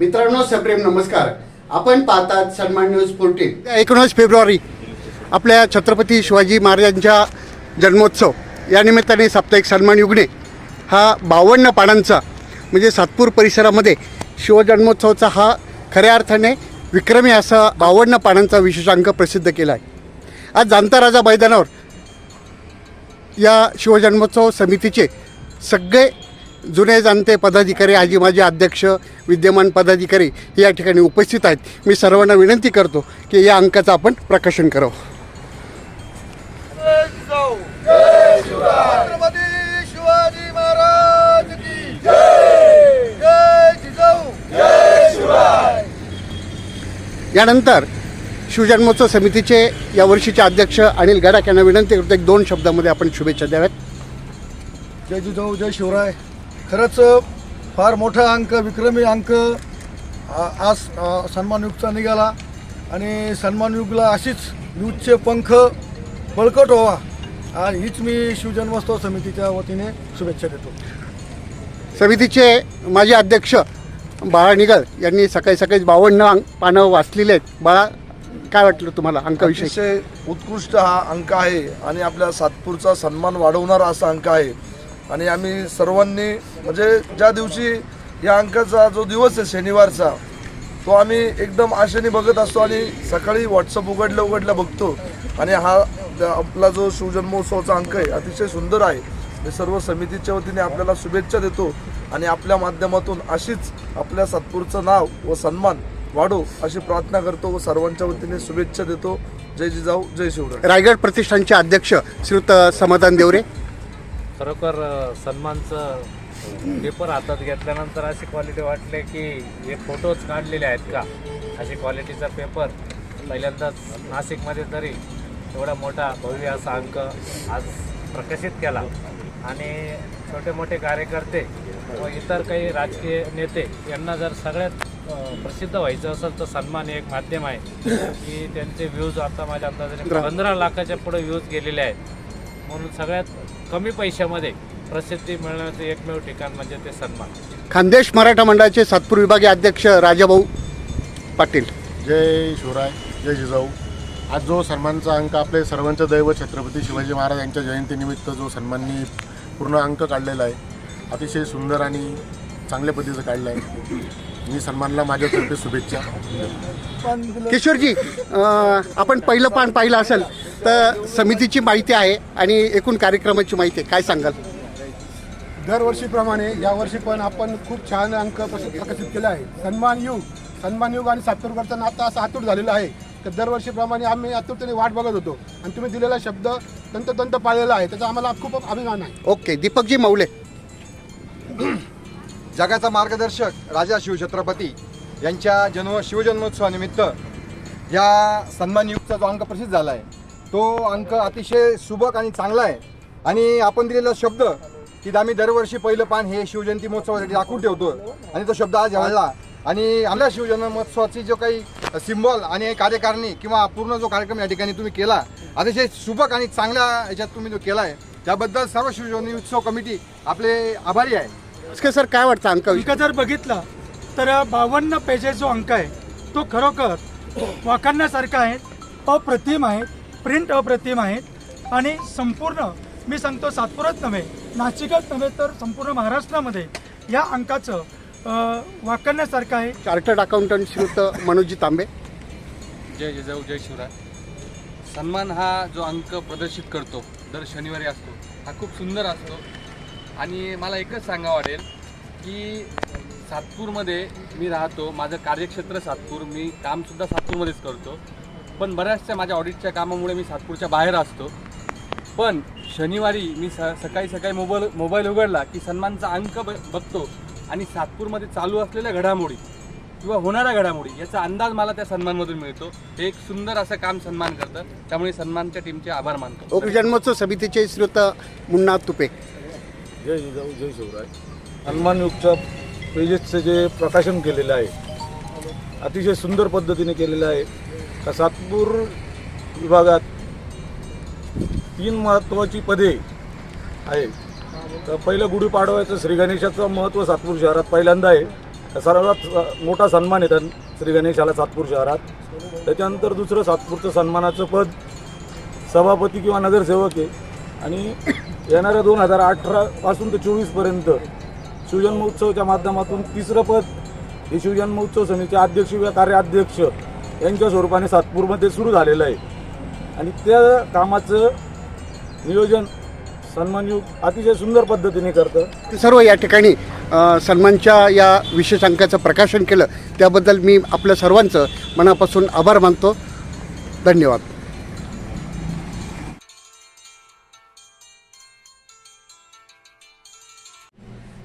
मित्रांनो सप्रेम नमस्कार. आपण पाहतात सन्मान न्यूज फोर्टीन एकोणीस फेब्रुवारी आपल्या छत्रपती शिवाजी महाराजांच्या जन्मोत्सव. या निमित्ताने साप्ताहिक सन्मान युगणे हा बावन्न पानांचा म्हणजे सातपूर परिसरामध्ये शिवजन्मोत्सवाचा हा खऱ्या अर्थाने विक्रमी असा बावन्न पानांचा विशेषांक प्रसिद्ध केला आहे. आज जाणता राजा मैदानावर या शिवजन्मोत्सव समितीचे सगळे जुने जाणते पदाधिकारी आजी माजी अध्यक्ष विद्यमान पदाधिकारी हे या ठिकाणी उपस्थित आहेत. मी सर्वांना विनंती करतो की या अंकाचं आपण प्रकाशन करावं. छत्रपती शिवाजी महाराज की जय. जय जिजाऊ. यानंतर शिवजन्मोत्सव समितीचे यावर्षीचे अध्यक्ष अनिल गडाख यांना विनंती करतो एक दोन शब्दामध्ये आपण शुभेच्छा द्याव्यात. जय जिजाऊ जय शिवराय. खरंच फार मोठा अंक विक्रमी अंक आज आ, सन्मान युगचा निघाला. आणि सन्मान युगला अशीच न्यूजचे पंख बळकट व्हावा. आणि हीच मी शिवजन्मोत्सव समितीच्या वतीने शुभेच्छा देतो. समितीचे माजी अध्यक्ष बाळा निगळ यांनी सकाळी सकाळी बावन्न अंक पानं वाचलेली आहेत. बाळा काय वाटलं तुम्हाला अंकाविषयी उत्कृष्ट हा अंक आहे आणि आपल्या सातपूरचा सन्मान वाढवणारा असा अंक आहे. आणि आम्ही सर्वांनी म्हणजे ज्या दिवशी या अंकाचा जो दिवस आहे शनिवारचा तो आम्ही एकदम आशेने बघत असतो आणि सकाळी व्हॉट्सअप उघडलं उघडलं बघतो. आणि हा आपला जो शिवजन्मोत्सवाचा अंक आहे अतिशय सुंदर आहे. मी सर्व समितीच्या वतीने आपल्याला शुभेच्छा देतो आणि आपल्या माध्यमातून अशीच आपल्या सातपूरचं नाव व सन्मान वाढो अशी प्रार्थना करतो व सर्वांच्या वतीने शुभेच्छा देतो. जय जिजाऊ जय शिवराय. रायगड प्रतिष्ठानचे अध्यक्ष श्रीयुत समाधान देवरे खरोखर सन्मानचं पेपर हातात घेतल्यानंतर अशी क्वालिटी वाटले की हे फोटोज काढलेले आहेत का? अशी क्वालिटीचा पेपर पहिल्यांदाच नाशिकमध्ये तरी एवढा मोठा भव्य असा अंक आज प्रकाशित केला. आणि छोटे मोठे कार्यकर्ते व इतर काही राजकीय नेते यांना जर सगळ्यात प्रसिद्ध व्हायचं असेल तर सन्मान हे एक माध्यम आहे. की त्यांचे व्ह्यूज आता माझ्या अंदाजाने पंधरा लाखाच्या पुढे व्ह्यूज गेलेले आहेत. म्हणून सगळ्यात कमी पैशामध्ये प्रसिद्धी मिळण्याचं एकमेव ठिकाण म्हणजे ते सन्मान. खानदेश मराठा मंडळाचे सातपूर विभागीय अध्यक्ष राजाभाऊ पाटील. जय शिवराय जय जिजाऊ. आज जो सन्मानचा अंक आपले सर्वांचं दैव छत्रपती शिवाजी महाराज यांच्या जयंतीनिमित्त जो सन्माननी पूर्ण अंक काढलेला आहे अतिशय सुंदर आणि चांगल्या पद्धतीचं काढलं आहे मी सन्मानला माझ्यातर्फे शुभेच्छा. किशोरजी अं, आपण पहिलं पान पाहिलं असेल. तर समितीची माहिती आहे आणि एकूण कार्यक्रमाची माहिती आहे. काय सांगाल? दरवर्षीप्रमाणे यावर्षी पण आपण खूप छान अंक प्रकाशित केले आहे. सन्मान युग सन्मान युग आणि सातपूरकरचं नातं असं आतूर झालेलं आहे. तर दरवर्षीप्रमाणे आम्ही आतुरतेने वाट बघत होतो. आणि तुम्ही दिलेला शब्द तंतोतंत पाळलेला आहे. त्याचा आम्हाला खूप अभिमान आहे. ओके दीपकजी मौले. जगाचा मार्गदर्शक राजा शिवछत्रपती यांच्या जन्म शिवजन्मोत्सवानिमित्त या सन्मानयुक्तचा जो अंक प्रसिद्ध झाला आहे तो अंक अतिशय सुबक आणि चांगला आहे. आणि आपण दिलेला शब्द की आम्ही दरवर्षी पहिलं पान हे शिवजयंती महोत्सवासाठी राखून ठेवतो. आणि तो शब्द आज घडला आणि आपल्या शिवजन्मोत्सवाची जो काही सिम्बॉल आणि कार्यकारिणी किंवा पूर्ण जो कार्यक्रम या ठिकाणी तुम्ही केला अतिशय सुबक आणि चांगल्या याच्यात तुम्ही जो केला आहे त्याबद्दल सर्व शिवजयंती उत्सव कमिटी आपले आभारी आहे. इसके सर काय वाटतं अंकाविषयी? अंक जर बघितला तर बावन्न पेजेस जो अंक आहे तो खरोखर वाखाणण्यासारखा आहे अप्रतिम आहे. प्रिंट अप्रतिम आहेत. आणि संपूर्ण मी सांगतो सातपुरच नव्हे नाशिकच नव्हे तर संपूर्ण महाराष्ट्रामध्ये या अंकाचं अ, वाखाणण्यासारखं आहे. Chartered accountant Shriyut Manoji Tambe. जय जिजाऊ जय शिवराय. सन्मान हा जो अंक प्रदर्शित करतो दर शनिवारी असतो हा खूप सुंदर असतो. आणि मला एकच सांगावं वाटेल की सातपूरमध्ये मी राहतो माझं कार्यक्षेत्र सातपूर मी कामसुद्धा सातपूरमध्येच करतो. पण बऱ्याचशा माझ्या ऑडिटच्या कामामुळे मी सातपूरच्या बाहेर असतो. पण शनिवारी मी स सकाळी सकाळी मोबाईल मोबाईल उघडला की सन्मानचा अंक ब बघतो आणि सातपूरमध्ये चालू असलेल्या घडामोडी किंवा होणाऱ्या घडामोडी याचा अंदाज मला त्या सन्मानमधून मिळतो. हे एक सुंदर असं काम सन्मान करतं. त्यामुळे सन्मानच्या टीमचे आभार मानतो. ओके जन्मोत्सव समितीचे श्रीयुत मुन्ना तुपे. जय जिजाऊ जय शिवराय. सन्मानयुगच्या पेजेसचं जे प्रकाशन केलेलं आहे अतिशय सुंदर पद्धतीने केलेलं आहे का सातपूर विभागात तीन महत्त्वाची पदे आहेत. तर पहिलं गुढीपाडव्याचं श्री गणेशाचं महत्त्व सातपूर शहरात पहिल्यांदा आहे. सर्वात मोठा सन्मान आहे श्री गणेशाला सातपूर शहरात. त्याच्यानंतर दुसरं सातपूरचं सन्मानाचं पद सभापती किंवा नगरसेवक आहे. आणि येणाऱ्या दोन हजार अठरापासून ते चोवीसपर्यंत शिवजन्मोत्सवच्या माध्यमातून तिसरं पद हे शिवजन्मोत्सव समितीचे अध्यक्ष किंवा कार्याध्यक्ष यांच्या स्वरूपाने सातपूरमध्ये सुरू झालेलं आहे. आणि त्या कामाचं नियोजन सन्मानयुक्त अतिशय सुंदर पद्धतीने करतं. ते सर्व या ठिकाणी सन्मानच्या या विशेष अंकाचं प्रकाशन केलं. त्याबद्दल मी आपल्या सर्वांचं मनापासून आभार मानतो. धन्यवाद.